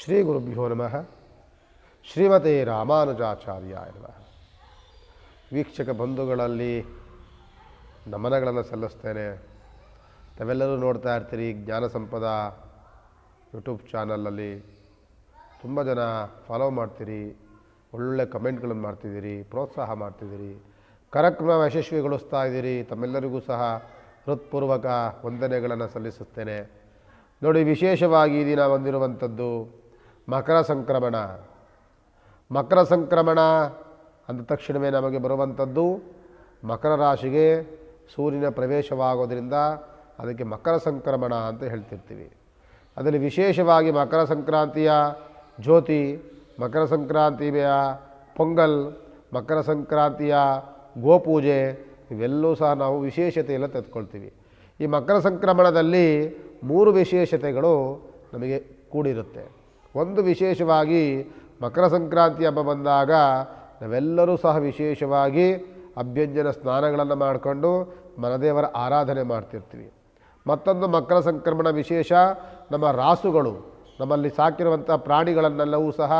ಶ್ರೀ ಗುರುಭ್ಯೋ ನಮಃ ಶ್ರೀಮತಿ ರಾಮಾನುಜಾಚಾರ್ಯ ನಮಃ ವೀಕ್ಷಕ ಬಂಧುಗಳಲ್ಲಿ ನಮನಗಳನ್ನು ಸಲ್ಲಿಸ್ತೇನೆ। ತಾವೆಲ್ಲರೂ ನೋಡ್ತಾ ಇರ್ತೀರಿ ಜ್ಞಾನ ಸಂಪದ ಯೂಟ್ಯೂಬ್ ಚಾನಲಲ್ಲಿ ತುಂಬ ಜನ ಫಾಲೋ ಮಾಡ್ತೀರಿ, ಒಳ್ಳೊಳ್ಳೆ ಕಮೆಂಟ್ಗಳನ್ನು ಮಾಡ್ತಿದ್ದೀರಿ, ಪ್ರೋತ್ಸಾಹ ಮಾಡ್ತಿದ್ದೀರಿ। ಕಾರ್ಯಕ್ರಮ ಯಶಸ್ವಿಗೊಳಿಸ್ತಾ ಇದ್ದೀರಿ, ತಮ್ಮೆಲ್ಲರಿಗೂ ಸಹ ಹೃತ್ಪೂರ್ವಕ ವಂದನೆಗಳನ್ನು ಸಲ್ಲಿಸುತ್ತೇನೆ। ನೋಡಿ ವಿಶೇಷವಾಗಿ ದಿನ ಬಂದಿರುವಂಥದ್ದು ಮಕರ ಸಂಕ್ರಮಣ. ಮಕರ ಸಂಕ್ರಮಣ ಅಂದ ತಕ್ಷಣವೇ ನಮಗೆ ಬರುವಂಥದ್ದು ಮಕರ ರಾಶಿಗೆ ಸೂರ್ಯನ ಪ್ರವೇಶವಾಗೋದ್ರಿಂದ ಅದಕ್ಕೆ ಮಕರ ಸಂಕ್ರಮಣ ಅಂತ ಹೇಳ್ತಿರ್ತೀವಿ. ಅದರಲ್ಲಿ ವಿಶೇಷವಾಗಿ ಮಕರ ಸಂಕ್ರಾಂತಿಯ ಜ್ಯೋತಿ, ಮಕರ ಸಂಕ್ರಾಂತಿಯ ಪೊಂಗಲ್, ಮಕರ ಸಂಕ್ರಾಂತಿಯ ಗೋಪೂಜೆ ಇವೆಲ್ಲವೂ ಸಹ ನಾವು ವಿಶೇಷತೆಯೆಲ್ಲ ತೆಗೆದುಕೊಳ್ತೀವಿ ಈ ಮಕರ ಸಂಕ್ರಮಣದಲ್ಲಿ ಮೂರು ವಿಶೇಷತೆಗಳು ನಮಗೆ ಕೂಡಿರುತ್ತೆ. ಒಂದು ವಿಶೇಷವಾಗಿ ಮಕರ ಸಂಕ್ರಾಂತಿ ಹಬ್ಬ ಬಂದಾಗ ನಾವೆಲ್ಲರೂ ಸಹ ವಿಶೇಷವಾಗಿ ಅಭ್ಯಂಜನ ಸ್ನಾನಗಳನ್ನು ಮಾಡಿಕೊಂಡು ಮನದೇವರ ಆರಾಧನೆ ಮಾಡ್ತಿರ್ತೀವಿ. ಮತ್ತೊಂದು ಮಕರ ಸಂಕ್ರಮಣ ವಿಶೇಷ, ನಮ್ಮ ರಾಸುಗಳು, ನಮ್ಮಲ್ಲಿ ಸಾಕಿರುವಂಥ ಪ್ರಾಣಿಗಳನ್ನೆಲ್ಲವೂ ಸಹ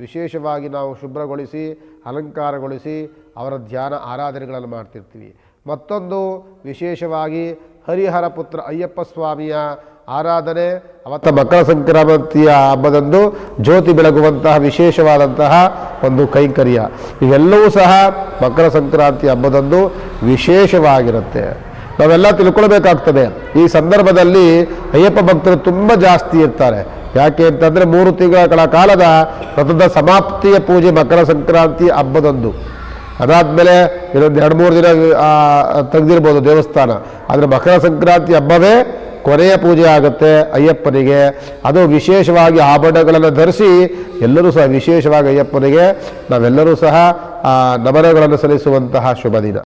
ವಿಶೇಷವಾಗಿ ನಾವು ಶುಭ್ರಗೊಳಿಸಿ, ಅಲಂಕಾರಗೊಳಿಸಿ ಅವರ ಧ್ಯಾನ ಆರಾಧನೆಗಳನ್ನು ಮಾಡ್ತಿರ್ತೀವಿ. ಮತ್ತೊಂದು ವಿಶೇಷವಾಗಿ ಹರಿಹರ ಪುತ್ರ ಅಯ್ಯಪ್ಪ ಸ್ವಾಮಿಯ ಆರಾಧನೆ, ಅವತ್ತ ಮಕರ ಸಂಕ್ರಾಂತಿಯ ಹಬ್ಬದಂದು ಜ್ಯೋತಿ ಬೆಳಗುವಂತಹ ವಿಶೇಷವಾದಂತಹ ಒಂದು ಕೈಂಕರ್ಯ. ಇವೆಲ್ಲವೂ ಸಹ ಮಕರ ಸಂಕ್ರಾಂತಿ ಹಬ್ಬದಂದು ವಿಶೇಷವಾಗಿರುತ್ತೆ. ನಾವೆಲ್ಲ ತಿಳ್ಕೊಳ್ಬೇಕಾಗ್ತದೆ. ಈ ಸಂದರ್ಭದಲ್ಲಿ ಅಯ್ಯಪ್ಪ ಭಕ್ತರು ತುಂಬ ಜಾಸ್ತಿ ಇರ್ತಾರೆ. ಯಾಕೆ ಅಂತಂದರೆ ಮೂರು ತಿಂಗಳ ಕಾಲದ ರಥದ ಸಮಾಪ್ತಿಯ ಪೂಜೆ ಮಕರ ಸಂಕ್ರಾಂತಿ ಹಬ್ಬದಂದು. ಅದಾದಮೇಲೆ ಇನ್ನೊಂದು ಎರಡು ಮೂರು ದಿನ ತೆಗೆದಿರ್ಬೋದು ದೇವಸ್ಥಾನ. ಆದರೆ ಮಕರ ಸಂಕ್ರಾಂತಿ ಹಬ್ಬವೇ ಕೊನೆಯ ಪೂಜೆ ಆಗುತ್ತೆ ಅಯ್ಯಪ್ಪನಿಗೆ. ಅದು ವಿಶೇಷವಾಗಿ ಆಭರಣಗಳನ್ನು ಧರಿಸಿ ಎಲ್ಲರೂ ಸಹ ವಿಶೇಷವಾಗಿ ಅಯ್ಯಪ್ಪನಿಗೆ ನಾವೆಲ್ಲರೂ ಸಹ ನಮನಗಳನ್ನು ಸಲ್ಲಿಸುವಂತಹ ಶುಭ ದಿನ